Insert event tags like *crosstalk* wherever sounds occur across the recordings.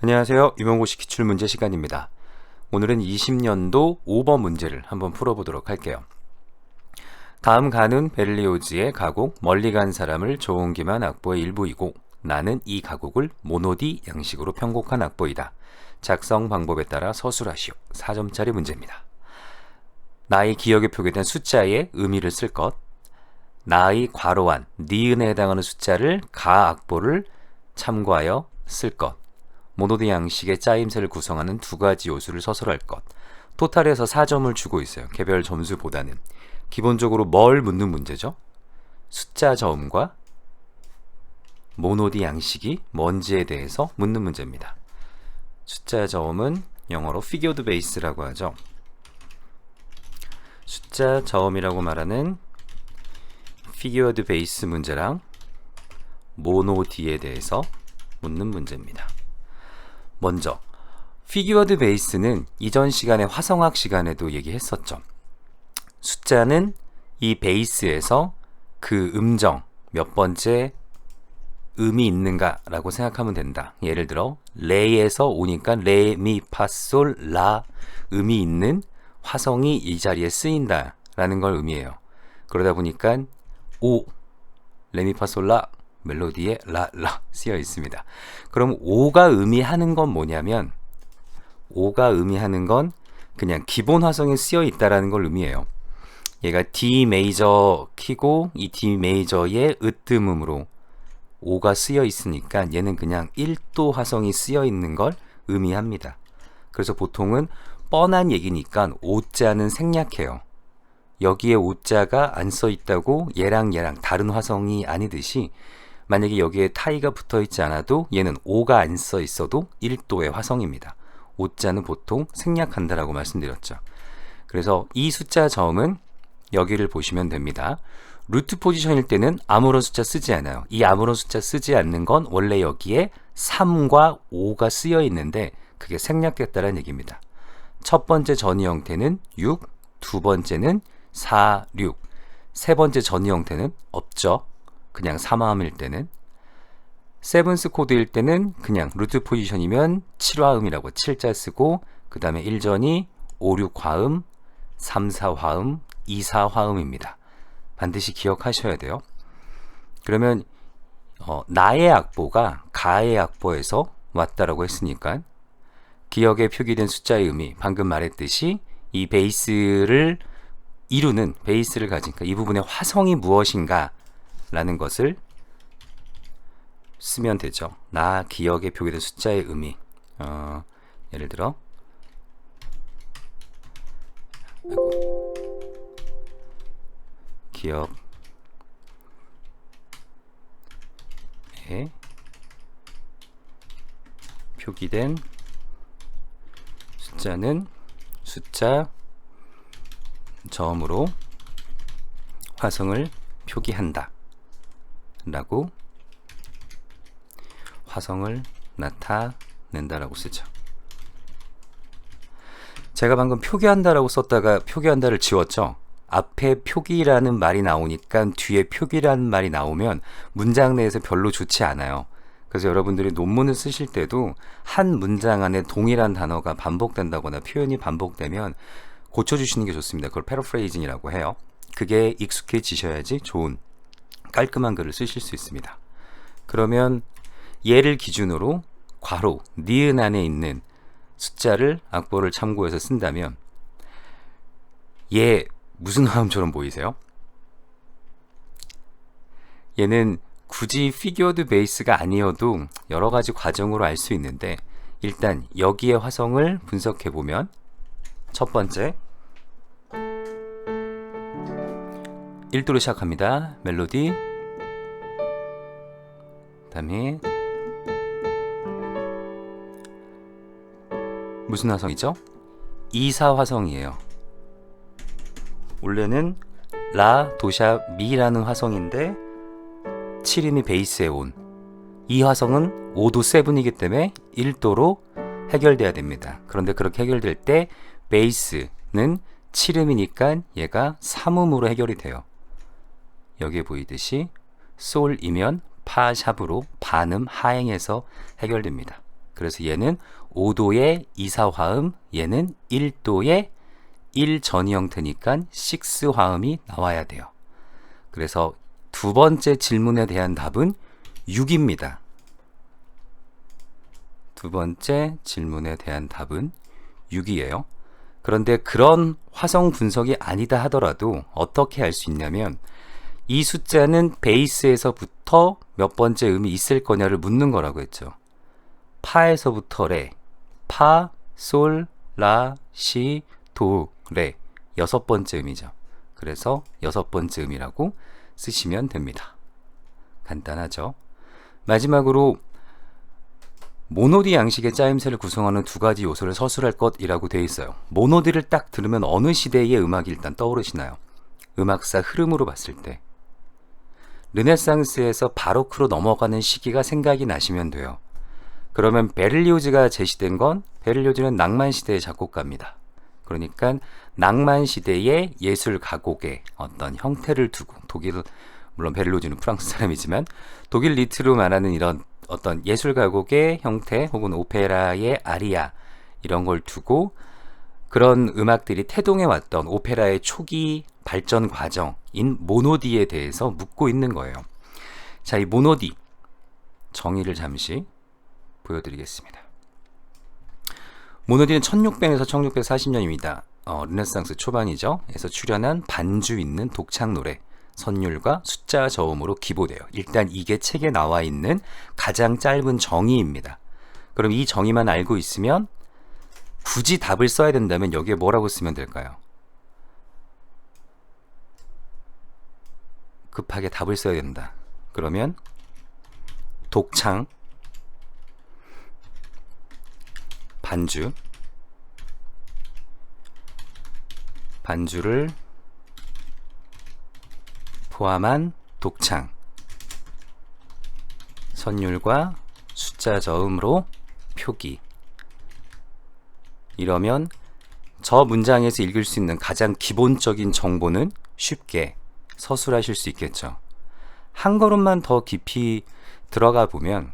안녕하세요. 유명고시 기출문제 시간입니다. 오늘은 20년도 5번 문제를 한번 풀어보도록 할게요. 다음 가는 베를리오즈의 가곡 멀리 간 사람을 조은기만 악보의 일부이고 나는 이 가곡을 모노디 양식으로 편곡한 악보이다. 작성 방법에 따라 서술하시오. 4점짜리 문제입니다. 나의 기억에 표기된 숫자의 의미를 쓸 것, 나의 괄호한 니은에 해당하는 숫자를 가 악보를 참고하여 쓸 것, 모노디 양식의 짜임새를 구성하는 두 가지 요소를 서술할 것. 토탈에서 4점을 주고 있어요. 개별 점수보다는. 기본적으로 뭘 묻는 문제죠? 숫자 저음과 모노디 양식이 뭔지에 대해서 묻는 문제입니다. 숫자 저음은 영어로 figured base라고 하죠. 숫자 저음이라고 말하는 figured base 문제랑 모노디에 대해서 묻는 문제입니다. 먼저 피규어드 베이스는 이전 시간에 화성학 시간에도 얘기했었죠. 숫자는 이 베이스에서 그 음정 몇 번째 음이 있는가라고 생각하면 된다. 예를 들어 레에서 오니까 레, 미, 파, 솔, 라 음이 있는 화성이 이 자리에 쓰인다라는 걸 의미해요. 그러다 보니까 오, 레미파솔 라 멜로디에 라, 라 쓰여 있습니다. 그럼 5가 의미하는 건 뭐냐면 5가 의미하는 건 그냥 기본 화성에 쓰여 있다라는 걸 의미해요. 얘가 D 메이저 키고 이 D 메이저의 으뜸음으로 5가 쓰여 있으니까 얘는 그냥 1도 화성이 쓰여 있는 걸 의미합니다. 그래서 보통은 뻔한 얘기니까 5자는 생략해요. 여기에 5자가 안 써 있다고 얘랑 얘랑 다른 화성이 아니듯이 만약에 여기에 타이가 붙어 있지 않아도 얘는 5가 안 써 있어도 1도의 화성입니다. 5자는 보통 생략한다라고 말씀드렸죠. 그래서 이 숫자 점은 여기를 보시면 됩니다. 루트 포지션일 때는 아무런 숫자 쓰지 않아요. 이 아무런 숫자 쓰지 않는 건 원래 여기에 3과 5가 쓰여 있는데 그게 생략됐다는 얘기입니다. 첫 번째 전이 형태는 6, 두 번째는 4, 6, 세 번째 전이 형태는 없죠. 그냥 3화음일 때는 세븐스 코드일 때는 그냥 루트 포지션이면 7화음이라고 7자 쓰고 그 다음에 1전이 5, 6화음, 3, 4화음, 2, 4화음입니다. 반드시 기억하셔야 돼요. 그러면 어, 나의 악보가 가의 악보에서 왔다라고 했으니까 기억에 표기된 숫자의 의미 방금 말했듯이 이 베이스를 이루는 베이스를 가진 그러니까 이 부분의 화성이 무엇인가 라는 것을 쓰면 되죠. 나 기억에 표기된 숫자의 의미. 어, 예를 들어 아이고. 기억에 표기된 숫자는 숫자 점으로 화성을 표기한다. 라고 화성을 나타낸다라고 쓰죠. 제가 방금 표기한다라고 썼다가 표기한다를 지웠죠. 앞에 표기라는 말이 나오니까 뒤에 표기라는 말이 나오면 문장 내에서 별로 좋지 않아요. 그래서 여러분들이 논문을 쓰실 때도 한 문장 안에 동일한 단어가 반복된다거나 표현이 반복되면 고쳐주시는 게 좋습니다. 그걸 패러프레이징이라고 해요. 그게 익숙해지셔야지 좋은 깔끔한 글을 쓰실 수 있습니다. 그러면 얘를 기준으로 괄호, 니은 안에 있는 숫자를 악보를 참고해서 쓴다면 얘 무슨 화음처럼 보이세요? 얘는 굳이 피규어드 베이스가 아니어도 여러 가지 과정으로 알 수 있는데 일단 여기에 화성을 분석해 보면 첫 번째 1도로 시작합니다. 멜로디 다음에 무슨 화성이죠? 2사 화성이에요. 원래는 라, 도샤, 미라는 화성인데 7인이 베이스에 온. 이 화성은 5도 세븐이기 때문에 1도로 해결돼야 됩니다. 그런데 그렇게 해결될 때 베이스는 7음이니까 얘가 3음으로 해결이 돼요. 여기에 보이듯이 솔이면 파 샵으로 반음 하행해서 해결됩니다. 그래서 얘는 5도의 이사화음, 얘는 1도의 1 전이 형태니까 6 화음이 나와야 돼요. 그래서 두 번째 질문에 대한 답은 6입니다. 두 번째 질문에 대한 답은 6이에요. 그런데 그런 화성 분석이 아니다 하더라도 어떻게 할수 있냐면 이 숫자는 베이스에서부터 몇 번째 음이 있을 거냐를 묻는 거라고 했죠. 파에서부터 레, 파, 솔, 라, 시, 도, 레 여섯 번째 음이죠. 그래서 여섯 번째 음이라고 쓰시면 됩니다. 간단하죠? 마지막으로 모노디 양식의 짜임새를 구성하는 두 가지 요소를 서술할 것이라고 되어 있어요. 모노디를 딱 들으면 어느 시대의 음악이 일단 떠오르시나요? 음악사 흐름으로 봤을 때. 르네상스에서 바로크로 넘어가는 시기가 생각이 나시면 돼요. 그러면 베를리오즈가 제시된 건 베를리오즈는 낭만 시대의 작곡가입니다. 그러니까 낭만 시대의 예술 가곡의 어떤 형태를 두고 독일 물론 베를리오즈는 프랑스 *laughs* 사람이지만 독일 리트로 말하는 이런 어떤 예술 가곡의 형태 혹은 오페라의 아리아 이런 걸 두고 그런 음악들이 태동해 왔던 오페라의 초기 발전 과정인 모노디에 대해서 묻고 있는 거예요. 자, 이 모노디 정의를 잠시 보여드리겠습니다. 모노디는 1600에서 1640년입니다. 어, 르네상스 초반이죠. 에서 출연한 반주 있는 독창 노래 선율과 숫자 저음으로 기보돼요. 일단 이게 책에 나와 있는 가장 짧은 정의입니다. 그럼 이 정의만 알고 있으면 굳이 답을 써야 된다면 여기에 뭐라고 쓰면 될까요? 급하게 답을 써야 된다. 그러면 독창 반주 반주를 포함한 독창 선율과 숫자 저음으로 표기 이러면 저 문장에서 읽을 수 있는 가장 기본적인 정보는 쉽게 서술하실 수 있겠죠. 한 걸음만 더 깊이 들어가 보면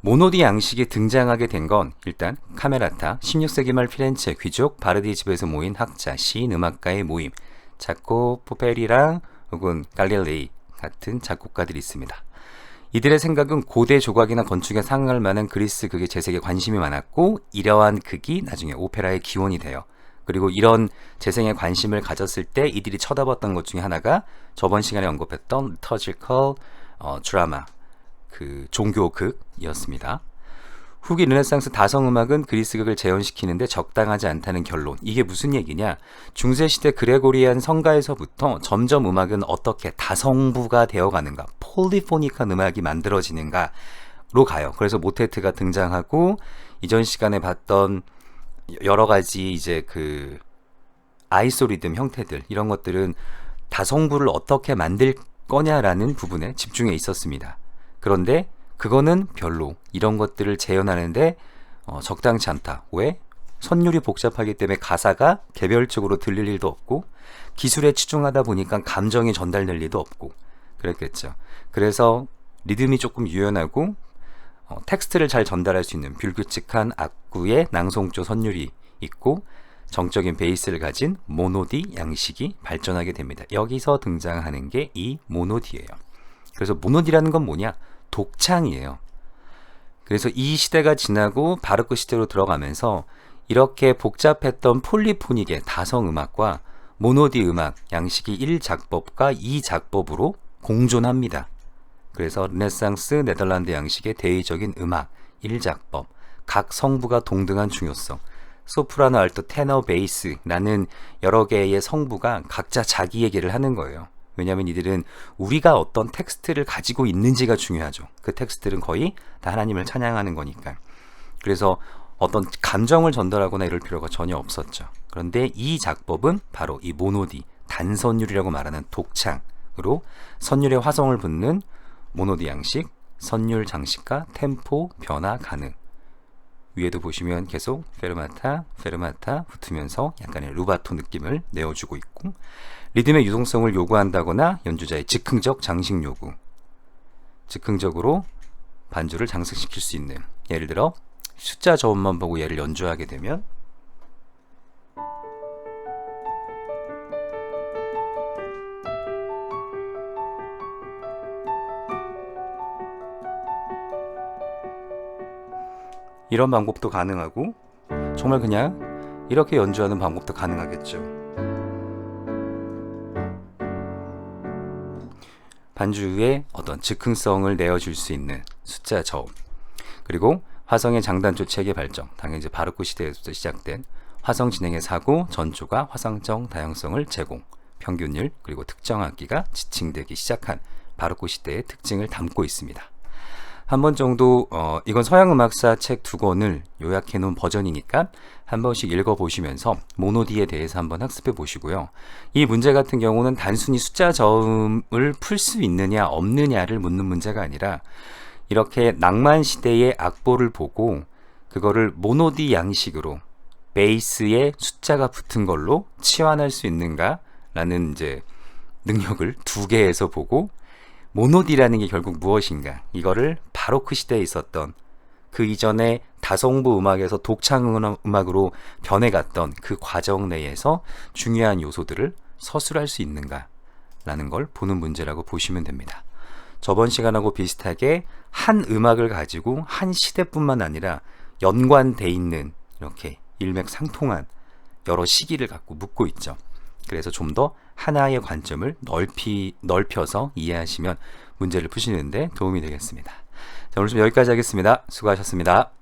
모노디 양식이 등장하게 된 건 일단 카메라타 16세기 말 피렌체 귀족 바르디 집에서 모인 학자, 시인, 음악가의 모임, 작곡 포페리랑 혹은 갈릴레이 같은 작곡가들이 있습니다. 이들의 생각은 고대 조각이나 건축에 상응할 만한 그리스 극의 재생에 관심이 많았고 이러한 극이 나중에 오페라의 기원이 돼요. 그리고 이런 재생에 관심을 가졌을 때 이들이 쳐다봤던 것 중에 하나가 저번 시간에 언급했던 터지컬 어, 드라마 그 종교극이었습니다. 후기 르네상스 다성음악은 그리스극을 재현시키는데 적당하지 않다는 결론. 이게 무슨 얘기냐? 중세시대 그레고리안 성가에서부터 점점 음악은 어떻게 다성부가 되어가는가, 폴리포닉한 음악이 만들어지는가로 가요. 그래서 모테트가 등장하고 이전 시간에 봤던 여러 가지 이제 그 아이소리듬 형태들 이런 것들은 다성부를 어떻게 만들 거냐라는 부분에 집중해 있었습니다. 그런데 그거는 별로 이런 것들을 재현하는데 어, 적당치 않다. 왜? 선율이 복잡하기 때문에 가사가 개별적으로 들릴 일도 없고 기술에 치중하다 보니까 감정이 전달될 일도 없고 그랬겠죠. 그래서 리듬이 조금 유연하고 어, 텍스트를 잘 전달할 수 있는 불규칙한 악구의 낭송조 선율이 있고 정적인 베이스를 가진 모노디 양식이 발전하게 됩니다. 여기서 등장하는 게 이 모노디예요. 그래서 모노디라는 건 뭐냐? 독창이에요. 그래서 이 시대가 지나고 바르크 시대로 들어가면서 이렇게 복잡했던 폴리포닉의 다성 음악과 모노디 음악 양식이 1작법과 2작법으로 공존합니다. 그래서 르네상스 네덜란드 양식의 대의적인 음악 1작법 각 성부가 동등한 중요성 소프라노, 알토, 테너, 베이스라는 여러 개의 성부가 각자 자기 얘기를 하는 거예요. 왜냐하면 이들은 우리가 어떤 텍스트를 가지고 있는지가 중요하죠. 그 텍스트는 거의 다 하나님을 찬양하는 거니까. 그래서 어떤 감정을 전달하거나 이럴 필요가 전혀 없었죠. 그런데 이 작법은 바로 이 모노디, 단선율이라고 말하는 독창으로 선율의 화성을 붙는 모노디 양식, 선율 장식과 템포 변화 가능. 위에도 보시면 계속 페르마타, 페르마타 붙으면서 약간의 루바토 느낌을 내어주고 있고 리듬의 유동성을 요구한다거나 연주자의 즉흥적 장식 요구 즉흥적으로 반주를 장식시킬 수 있는 예를 들어 숫자 저음만 보고 얘를 연주하게 되면 이런 방법도 가능하고 정말 그냥 이렇게 연주하는 방법도 가능하겠죠. 반주에 어떤 즉흥성을 내어줄 수 있는 숫자 저음 그리고 화성의 장단조 체계 발전 당연히 이제 바로크 시대에서 시작된 화성 진행의 사고 전조가 화성적 다양성을 제공 평균율 그리고 특정 악기가 지칭되기 시작한 바로크 시대의 특징을 담고 있습니다. 한 번 정도 어, 이건 서양 음악사 책 두 권을 요약해 놓은 버전이니까 한 번씩 읽어 보시면서 모노디에 대해서 한번 학습해 보시고요. 이 문제 같은 경우는 단순히 숫자 저음을 풀 수 있느냐 없느냐를 묻는 문제가 아니라 이렇게 낭만 시대의 악보를 보고 그거를 모노디 양식으로 베이스에 숫자가 붙은 걸로 치환할 수 있는가라는 이제 능력을 두 개에서 보고 모노디라는 게 결국 무엇인가 이거를 바로크 시대에 있었던 그 이전에 다성부 음악에서 독창 음악으로 변해갔던 그 과정 내에서 중요한 요소들을 서술할 수 있는가라는 걸 보는 문제라고 보시면 됩니다. 저번 시간하고 비슷하게 한 음악을 가지고 한 시대뿐만 아니라 연관돼 있는 이렇게 일맥상통한 여러 시기를 갖고 묻고 있죠. 그래서 좀 더 하나의 관점을 넓히 넓혀서 이해하시면 문제를 푸시는데 도움이 되겠습니다. 자, 오늘 좀 여기까지 하겠습니다. 수고하셨습니다.